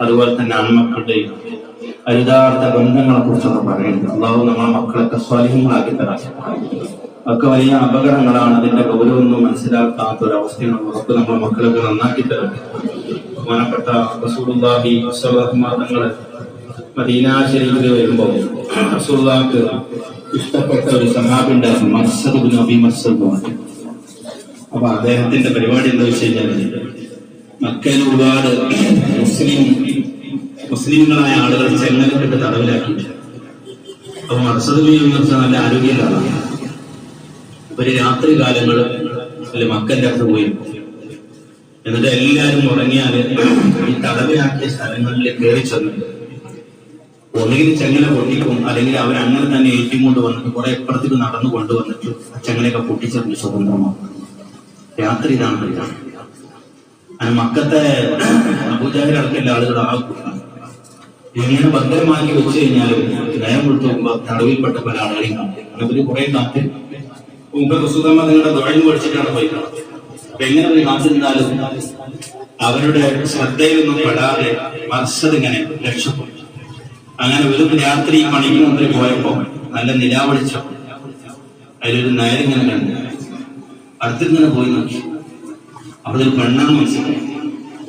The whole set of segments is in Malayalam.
അതുപോലെ തന്നെ ആൺമക്കളുടെയും അരുതാർത്ഥ ബന്ധങ്ങളെ കുറിച്ചൊക്കെ പറയുന്നത് അള്ളാഹു നമ്മളെ മക്കളൊക്കെ സ്വലഹങ്ങളാക്കി തരാം. ഒക്കെ വലിയ അപകടങ്ങളാണ് അതിന്റെ ഗൗരവമൊന്നും മനസ്സിലാക്കാത്ത ഒരു അവസ്ഥയാണ് ഉറപ്പ് നമ്മളെ മക്കളൊക്കെ നന്നാക്കി തരും. ബഹുമാനപ്പെട്ട റസൂലുള്ളാഹി തങ്ങൾ മദീന വരുമ്പോൾ ഇഷ്ടപ്പെട്ട ഒരു സഹാബിണ്ടായിരുന്നു അബി മർസദ് അപ്പൊ അദ്ദേഹത്തിന്റെ പരിപാടി എന്താ വെച്ച് കഴിഞ്ഞാൽ മക്കയിൽ ഒരുപാട് മുസ്ലിം മുസ്ലിങ്ങളായ ആളുകൾ ചെങ്ങലപ്പെട്ട് തടവിലാക്കിയിട്ടുണ്ട്. അപ്പൊ മർസദ് നല്ല ആരോഗ്യമുള്ളതാണ് ഒരു രാത്രി കാലങ്ങൾ അല്ലെ മക്കന്റെ അടുത്ത് പോയി എന്നിട്ട് എല്ലാരും ഉറങ്ങിയാൽ ഈ തടവിലാക്കിയ സ്ഥലങ്ങളിൽ കയറി ചെന്നു. ഒന്നുകിൽ ചെങ്ങല പൊട്ടിക്കും അല്ലെങ്കിൽ അവർ അങ്ങനെ തന്നെ ഏറ്റവും കൊണ്ട് വന്നിട്ട് കുറെ എപ്പുറത്തേക്ക് നടന്നു കൊണ്ടുവന്നിട്ട് ആ ചെങ്ങലൊക്കെ പൊട്ടിച്ചെറിഞ്ഞ് സ്വതന്ത്രമാക്കും. രാത്രി ഇതാണ് പരിപാടി. മക്കത്തെ അബൂജാഹിലടക്കല്ല ആളുകൾ ആ ഇങ്ങനെ ഭദ്രമാക്കി വെച്ച് കഴിഞ്ഞാൽ നയം കൊടുത്തു നോക്കുമ്പോ തടവിൽപ്പെട്ട പല ആളുകളെയും കാണും. അവർ കുറെ കാറ്റ് മുമ്പ് റസൂദമ്മ നിങ്ങളുടെ തൊഴിൽ പഠിച്ചിട്ടാണ് പോയി അപ്പൊ എങ്ങനെ ഒരു കാത്തിരുന്നാലും അവരുടെ ശ്രദ്ധയിലൊന്നും പെടാതെ ഇങ്ങനെ രക്ഷപ്പെട്ടു അങ്ങനെ ഒരു രാത്രി പണിക്ക് മുമ്പിൽ പോയപ്പോ നല്ല നിലാവളിച്ചം. അതിലൊരു നയരിങ്ങനെ കണ്ടു. അടുത്തിങ്ങനെ പോയി നോക്കി. അവിടെ പെണ്ണെന്ന് മനസ്സിലായി.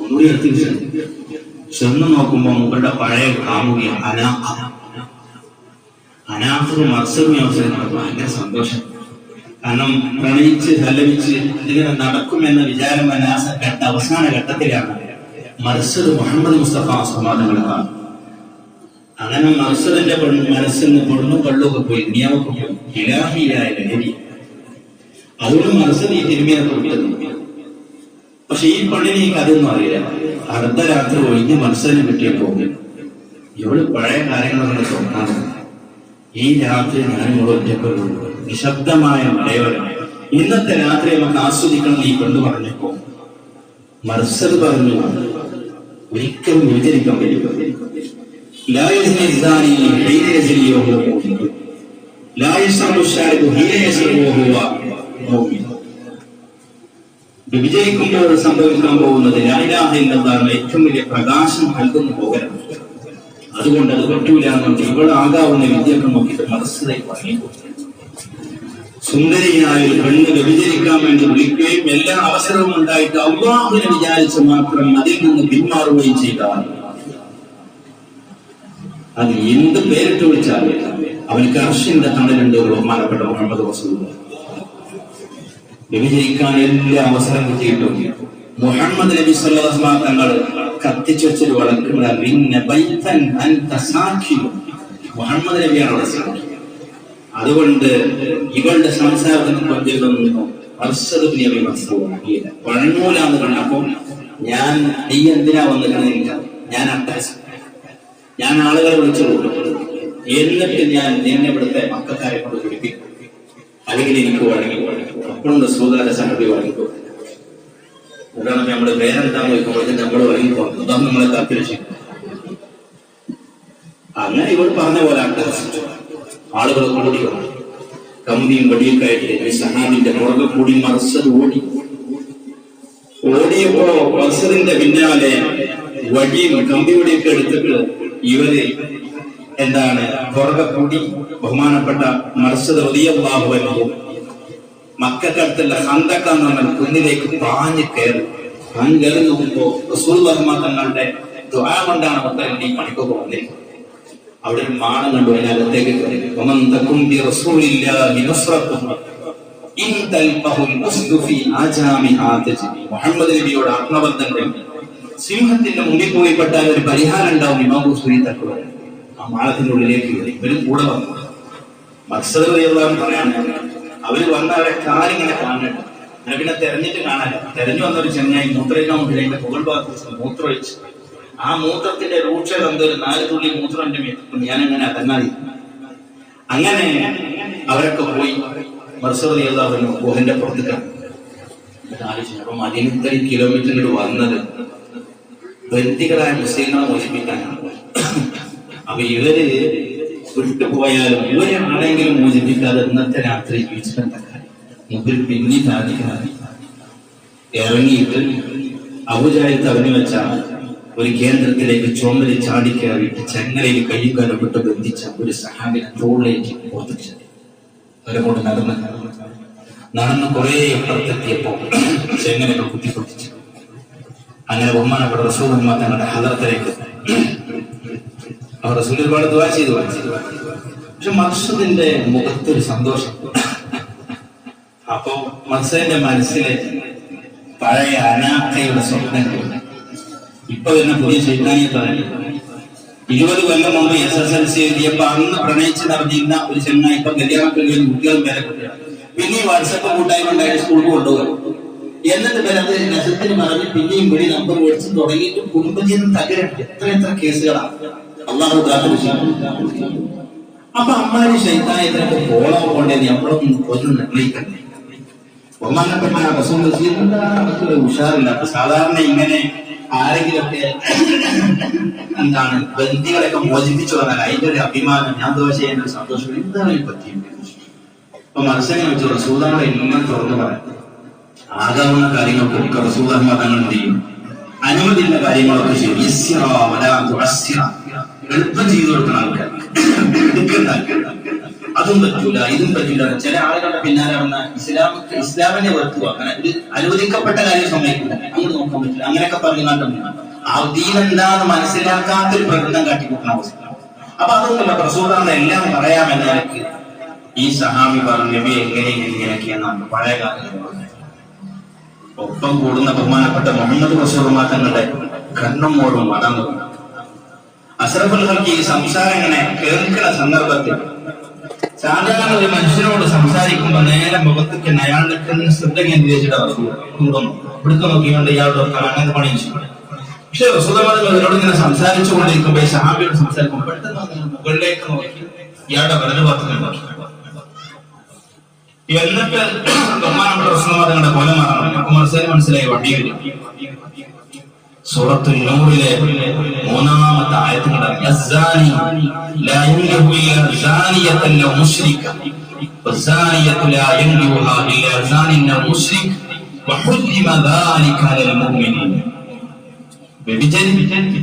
ഒന്നുകൂടി അടുത്തേക്ക് ചെന്നു നോക്കുമ്പോ മുകളുടെ പഴയ കാമുകി അനാഥ അനാഥവും മത്സരവും അവസരം ഭയങ്കര സന്തോഷം. കാരണം പ്രണയിച്ച് ഹലവിച്ച് ഇതിങ്ങനെ നടക്കുമെന്ന വിചാരം അനാസ ഘട്ട അവസാന ഘട്ടത്തിലാണ് മത്സർ മുഹമ്മദ് മുസ്തഫ സമാധാനങ്ങളാണ് അങ്ങനെ മത്സരന്റെ മനസ്സിൽ നിന്ന് പെണ്ണും കള്ളൊക്കെ പോയി നിയമൊക്കെ പോയി ഇലാഹിയായ ലഹരി. അതുകൊണ്ട് മത്സരം ഈ തിരുമിയെ കൊടുത്തത് പക്ഷെ ഈ പെണ്ണിന് ഈ കഥയൊന്നും അറിയില്ല. അർദ്ധരാത്രി ഒഴിഞ്ഞ് മനസ്സിനെ പോകും ഇവൾ പഴയ കാര്യങ്ങളൊക്കെ സ്വപ്നം ഈ രാത്രി ഞാൻ ഒറ്റപ്പെടുള്ളൂ നിശബ്ദമായ മലയോരം ഇന്നത്തെ രാത്രി നമുക്ക് ആസ്വദിക്കണം ഈ പെണ്ണ് പറഞ്ഞപ്പോ മർസൽ പറഞ്ഞു ഒരിക്കലും വിചരിക്കാൻ കഴിയും ലായസ്നിയോ ലായസ് ഹീരയസോ ഹോഹുവ മോഹിൻ വിജയിക്കുമ്പോൾ അത് സംഭവിക്കാൻ പോകുന്നത് ലായിലാഹില്ലെന്നാണ് ഏറ്റവും വലിയ പ്രകാശം നൽകുന്നു പോകരുത്. അതുകൊണ്ട് അത് പറ്റൂല എന്നൊക്കെ ഇവളാകാവുന്ന വിദ്യകൾ മനസ്സിലായി പറഞ്ഞു സുന്ദരിയായ ഒരു പെണ്ണ് വ്യഭിചരിക്കാൻ വേണ്ടി വിളിക്കുകയും എല്ലാ അവസരവും ഉണ്ടായിട്ട് അള്ളാഹുവിനെ വിചാരിച്ച് മാത്രം അതിൽ നിന്ന് പിന്മാറുകയും ചെയ്താൽ അത് എന്ത് പേരിട്ട് വിളിച്ചാലും അവൻ കർഷിന്റെ തണലുണ്ട് ബഹുമാനപ്പെട്ട മുഹമ്മദ് വസൂദ് വ്യഭിചരിക്കാൻ എല്ലാ അവസരം കിട്ടിയിട്ടും മുഹമ്മദ് നബി സല്ലല്ലാഹു തങ്ങൾ കത്തിച്ചു വെച്ചൊരു സാഖിയും മുഹമ്മദ് നബിയാണ് അവിടെ സാക്ഷി അതുകൊണ്ട് ഇവളുടെ സംസാരത്തിന് പങ്കിടുന്നു പഴങ്ങൂലാന്ന് കണ്ടപ്പോ ഞാൻ നീ എന്തിനാ വന്നിരുന്നില്ല ഞാൻ അട്ടാച്ച് ഞാൻ ആളുകളെ വിളിച്ചു എന്നിട്ട് ഞാൻ നിന്നെ ഇവിടുത്തെ മക്കാരെ കൊണ്ട് പിടിപ്പിക്കും. അല്ലെങ്കിൽ എനിക്ക് വഴങ്ങി അപ്പോഴും റസൂദാന്റെ സംഗതി വഴങ്ങിക്കും. അതാണ് നമ്മുടെ വേറെന്താന്ന് നോക്കുമ്പോഴത്തേക്ക് നമ്മൾ വഴങ്ങിപ്പോ അതാണ് നമ്മളെ കാത്തിരക്ഷിക്കും അങ്ങനെ ഇവർ പറഞ്ഞ പോലെ ആളുകൾ കൂടി വന്നു. കമ്പിയും വടിയൊക്കെ ആയിട്ട് സഹാബിന്റെ പുറകെ കൂടി മറസൽ ഓടി. ഓടിയപ്പോ മറസലിന്റെ പിന്നാലെ വടിയും കമ്പിവടിയൊക്കെ എടുത്തിട്ട് ഇവർ എന്താണ് പുറകെ കൂടി ബഹുമാനപ്പെട്ട മർസദ് റളിയല്ലാഹു മക്കക്കടുത്തുള്ള ഹന്തക്ക എന്ന് പറഞ്ഞ കുന്നിലേക്ക് പാഞ്ഞു കയറി. പാഞ്ഞു കയറി നോക്കുമ്പോ റസൂൽ വർമ്മ തങ്ങളുടെ ദ്വാ കൊണ്ടാണ് മക്കൾ ഈ പണിക്ക് പോകുന്നത് അവിടെ ഒരു മാണം കണ്ടു അതിനകത്തേക്ക് കയറി. മുഹമ്മദ് നബിയോട് ആത്മബന്ധങ്ങൾ സിംഹത്തിന്റെ മുമ്പിൽ പോയി പെട്ടാൽ ഒരു പരിഹാരം ഉണ്ടാവും ഇമാമു സുരി തക്കുക ആ മാളത്തിന്റെ ഉള്ളിലേക്ക് കയറി. ഇവരും കൂടെ വന്നു. മത്സരം പറയാൻ അവർ വന്ന അവരെ കാലിങ്ങനെ അങ്ങനെ പിന്നെ തെരഞ്ഞിട്ട് കാണാനോ തെരഞ്ഞു വന്ന ഒരു ചെങ്ങായി മൂത്രയിക്കാൻ വേണ്ടി അതിന്റെ പുകൾ ഭാഗത്ത് മൂത്രമൊഴിച്ചു. ആ മൂത്രത്തിന്റെ രൂക്ഷത എന്തൊരു നാല് തുള്ളി മൂത്രം എന്റെ മേത്തും ഞാൻ അങ്ങനെ അതങ്ങാതി അങ്ങനെ അവരൊക്കെ പോയി. മത്സരം എല്ലാവരും ഗുഹന്റെ പുറത്തേക്കാണ് അപ്പൊ മദീന ഇത്രയും കിലോമീറ്ററിൽ വന്നത് ബന്ധികളായ മുസ്ലിങ്ങളെ മോഷിപ്പിക്കാനാണ് അപ്പൊ ഇവർ വിട്ടുപോയാലും ആളെങ്കിലും മോചിപ്പിക്കാതെ ഇന്നത്തെ രാത്രി ജീവിച്ചിട്ടെന്താ മുമ്പിൽ പിന്നെ സാധിക്കാതെ ഇറങ്ങിയിട്ട് അബുജായത്ത് അവന് വെച്ച ഒരു കേന്ദ്രത്തിലേക്ക് ചുമൽ ചാടിക്കയറിയിട്ട് ചെങ്ങലയിൽ കയ്യും കാലം വിട്ട് ബന്ധിച്ച ഒരു സഹാബിനെ തോളിലേക്ക് ഓർത്തിച്ചു അവരെ കൊണ്ട് നടന്ന് നടന്ന് കുറെ അപ്പുറത്തെത്തിയപ്പോ ചെങ്ങലകൾ കുത്തിപ്പൊട്ടിച്ചു. അങ്ങനെ ബഹുമാനപ്പെട്ട റസൂൽ തങ്ങളുടെ ഹലത്തിലേക്ക് അവർ റസൂൽ ഒരുപാട് ദുവാ ചെയ്തു. പക്ഷെ മർഷദിന്റെ മുഖത്തൊരു സന്തോഷം. അപ്പോ മത്സരന്റെ മനസ്സിലെ പഴയ അനാഥയുടെ സ്വപ്നങ്ങൾ. ഇപ്പൊ തന്നെ പുതിയ ചൈതന്യത്താണ് ഇരുപത് കൊല്ലം മുമ്പ് എസ് എസ് എൽ സി എഴുതിയപ്പോ അന്ന് പ്രണയിച്ച് നടന്നിരുന്ന ഒരു ചെന്ന ഇപ്പൊ കല്യാണത്തിൽ കുട്ടികളും പേരെ പിന്നെയും വാട്സപ്പ് കൂട്ടായ്മ ഉണ്ടായിട്ട് സ്കൂളിൽ കൊണ്ടുപോകും. എന്നിട്ട് പേര് അത് രസത്തിന് പറഞ്ഞ് പിന്നെയും വിളി നമ്പർ മേടിച്ച് തുടങ്ങിയിട്ട് കുടുംബജീവിതം തകരണ്ട് എത്ര എത്ര കേസുകളാണ്. അള്ളാഹു അപ്പൊ അമ്മാരി ശൈത്തായത്തിനൊക്കെ പോളോ പോകേണ്ടത് നമ്മളൊന്നും ഒന്ന് നിർണയിക്കണ്ടേ. ബഹുമാനപ്പെട്ട റസൂൽ നമുക്കൊരു ഉഷാറില്ല. അപ്പൊ സാധാരണ ഇങ്ങനെ ആരെങ്കിലൊക്കെ എന്താണ് ബന്ധികളൊക്കെ മോചിപ്പിച്ചു പറഞ്ഞാൽ അതിന്റെ ഒരു അഭിമാനം ഞാൻ ദോശ എന്റെ സന്തോഷം എന്താണ് ഈ പറ്റി അപ്പൊ മനസ്സിനെ വെച്ച് റസൂദാണ് എല്ലാം തുറന്നു പറയാം. ആകാവുന്ന കാര്യങ്ങൾക്കൊക്കെ റസൂദാഹ്മ തങ്ങൾ എന്ത് ചെയ്യും? അനുമതിയുള്ള കാര്യങ്ങളൊക്കെ ചെയ്യും. എളുപ്പം ചെയ്തു കൊടുക്കുന്ന ആൾക്കാർ അതും പറ്റൂല ഇതും പറ്റൂല ചില ആളുകളുടെ പിന്നാലെ വന്ന ഇസ്ലാം ഇസ്ലാമിനെ വെറുക്കുക അങ്ങനെ ഒരു അനുവദിക്കപ്പെട്ട കാര്യം സമ്മതിക്കില്ല. അങ്ങനെ നോക്കാൻ പറ്റില്ല. അങ്ങനെയൊക്കെ കണ്ടുണ്ട് ആ ദീൻ എന്താന്ന് മനസ്സിലാക്കാത്തൊരു പ്രകൃതം കാട്ടിക്കൂട്ടുന്ന അവസ്ഥ അപ്പൊ അതൊന്നുമില്ല. പ്രസൂതാണ് എല്ലാം പറയാമെന്ന് എനിക്ക് ഈ സഹാബി പറഞ്ഞു നബി എങ്ങനെ ഇങ്ങനെയൊക്കെയെന്നാണ് പഴയ കാലങ്ങളിൽ ഒപ്പം കൂടുന്ന ബഹുമാനപ്പെട്ട മുഹമ്മദ് റസൂർമാ തങ്ങളുടെ കണ്ണും മോളും മടങ്ങു. അസറഫുൽ ഹൽക്ക് ഈ സംസാരങ്ങളെ കേൾക്കുന്ന സന്ദർഭത്തിൽ സാധാരണ ഒരു മനുഷ്യനോട് സംസാരിക്കുമ്പോൾ നേരെ മുഖത്തേക്ക് അയാളുടെ കണ്ണ് ശ്രദ്ധ കേന്ദ്രീകരിച്ചിട്ട് അവർ കൂടുന്നു. ഇവിടുത്തെ നോക്കിക്കൊണ്ട് ഇയാളുടെ അങ്ങനെ പണി ചെയ്യും പക്ഷെ റസൂദമാനങ്ങൾ അവരോട് ഇങ്ങനെ സംസാരിച്ചു കൊണ്ടിരിക്കുമ്പോൾ ഈ സഹാബിയോട് സംസാരിക്കുമ്പോൾ പെട്ടെന്ന് മുകളിലേക്ക് നോക്കി. ഇയാളുടെ വലതു ഭാഗത്ത് നോക്കി എന്നിട്ട് ബഹുമാനപ്പെട്ട റസൂദമാനങ്ങളുടെ കൊല മാറണം മനസ്സിലായി വണ്ടി സൂറത്തു നൂറിലെ മൂന്നാമത്തെ ആയത്തിനുണ്ടാകും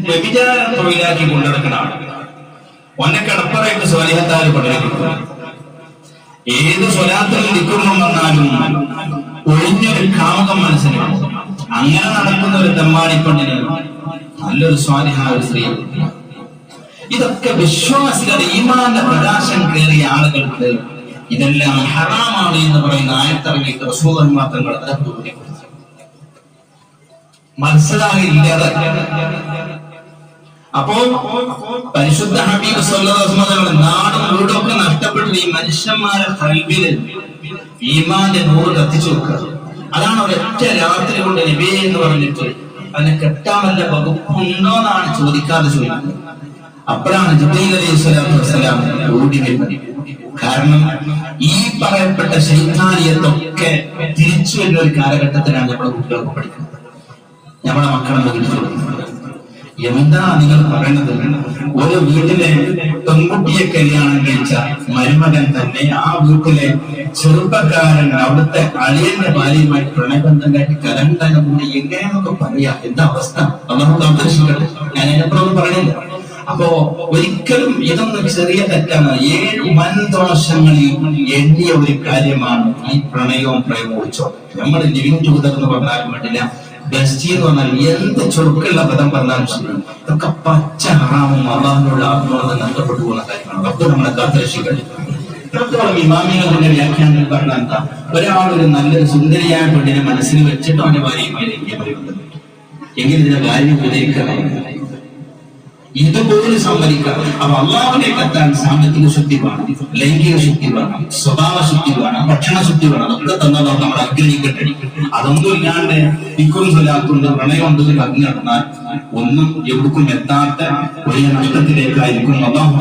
വ്യഭിചാരം തൊഴിലാക്കി കൊണ്ടിടക്കണ ഒന്നെ കിടപ്പറയിട്ട് സ്വലിഹത്താൽ കൊണ്ടിരിക്കുന്നു ഏത് സ്വലാത്തിൽ നിൽക്കുന്നു വന്നാലും ഒഴിഞ്ഞൊരു കാമുകം മനസ്സിലാവും അങ്ങനെ നടക്കുന്ന ഒരു തെമ്മാടിപ്പെണ്ണിന് നല്ലൊരു സ്വാധീന ഒരു സ്ത്രീ. ഇതൊക്കെ വിശ്വാസികളുടെ ഈമാന്റെ പ്രകാശം കയറിയ ആളുകൾക്ക് ഇതെല്ലാം ഹറാമാണ് എന്ന് പറയുന്ന ആയത്തറങ്ങിയിട്ട് റസൂൽ മാത്രങ്ങൾ മനസ്സിലാകില്ലാതെ അപ്പോ പരിശുദ്ധ ഹബീബ് സല്ലല്ലാഹു നാടും വീടും ഒക്കെ നഷ്ടപ്പെട്ട ഈ മനുഷ്യന്മാരെ കൽവിൽ ഈമാന്റെ നൂറ് കത്തിച്ചു വെക്കുക. അതാണ് ഒരൊറ്റ രാത്രി കൊണ്ട് നബി എന്ന് പറഞ്ഞിട്ട് അതിനെ കെട്ടാൻ വല്ല വകുപ്പുണ്ടോ എന്നാണ് ചോദിക്കാതെ ചോദിക്കുന്നത്. അപ്പോഴാണ് ജിബ്രീൽ അലൈഹി സ്വലാത്തു വസ്സലാം ഓടി വരുന്നത്. കാരണം ഈ പറയപ്പെട്ട ശൈതാനിയത്തൊക്കെ തിരിച്ചു വരുന്ന ഒരു കാലഘട്ടത്തിലാണ് നമ്മുടെ കുട്ടികൾക്ക് പഠിക്കുന്നത്. നമ്മുടെ മക്കളെ കൊടുക്കുന്നത് എന്താ നിങ്ങൾ പറയുന്നത് ഒരു വീട്ടിലെ പെൺകുട്ടിയെ കല്യാണം കഴിച്ച മരുമകൻ തന്നെ ആ വീട്ടിലെ ചെറുപ്പക്കാരൻ അവിടുത്തെ അളിയന്റെ ഭാര്യയുമായി പ്രണയബന്ധം കാട്ടി കലണ്ടാലും കൂടി എങ്ങനെയാണെന്നൊക്കെ പറയാ? എന്താ അവസ്ഥ? അതൊന്നും കാത്തിരിക്കട്ടെ ഞാൻ എന്നെപ്പോഴും പറയണില്ല. അപ്പോ ഒരിക്കലും ഇതൊന്നും ചെറിയ തെറ്റാണ്. ഏഴ് വൻദോഷങ്ങളിൽ എണ്ണിയ ഒരു കാര്യമാണ് ഈ പ്രണയവും പ്രേമവും നമ്മൾ ലിവിങ് ടുഗദർ എന്ന് പറഞ്ഞാലും വേണ്ടില്ല. എന്ന് പറഞ്ഞാൽ എന്ത് ചുരുക്കുള്ള പദം പറഞ്ഞാലും ശരി. ഇതൊക്കെ പച്ച ഹറാമും അള്ളാഹിനുള്ള ആത്മാവ് നഷ്ടപ്പെട്ടു പോകുന്ന കാര്യമാണ് അപ്പോൾ നമ്മളെ കാത്തുരക്ഷിക്കട്ടെ ഇത്രത്തോളം ഇമാമികളുടെ വ്യാഖ്യാനത്തിൽ പറഞ്ഞാൽ എന്താ? ഒരാൾ ഒരു നല്ലൊരു സുന്ദരിയായ പെണ്ണിനെ മനസ്സിൽ വെച്ചിട്ട് അവന്റെ ഭാര്യയുമായി പറയുന്നത് എങ്കിൽ ഇതിന്റെ കാര്യം ഇതുപോലും സമ്മതിക്കാം അപ്പൊ അള്ളാഹുലേക്ക് കത്താൻ സാമ്പത്തിക ശുദ്ധി വേണം ലൈംഗിക ശുദ്ധി വേണം സ്വഭാവ ശുദ്ധി വേണം ഭക്ഷണ ശുദ്ധി വേണം അതൊക്കെ തന്നതാണ് നമ്മൾ അഗ്രഹിക്കട്ടെ. അതൊന്നും ഇല്ലാണ്ട് ഇക്കുറും സ്വലാത്തുണ്ട് ഉണ്ടെങ്കിൽ അഗ്നി നടന്നാൽ ഒന്നും എവിടേക്കും എത്താത്ത വലിയ നഷ്ടത്തിലേക്കായിരിക്കും അള്ളാഹു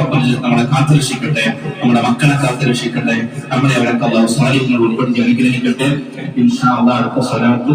നമ്മളെ കാത്തുരക്ഷിക്കട്ടെ നമ്മുടെ മക്കളെ കാത്തുരക്ഷിക്കട്ടെ നമ്മളെ അവരൊക്കെ അള്ളാഹു സ്വാധീനങ്ങൾ ഉൾപ്പെടുത്തി അനുഗ്രഹിക്കട്ടെ. ഇൻഷാ അള്ളാഹ് അടുത്ത സ്വലാത്ത്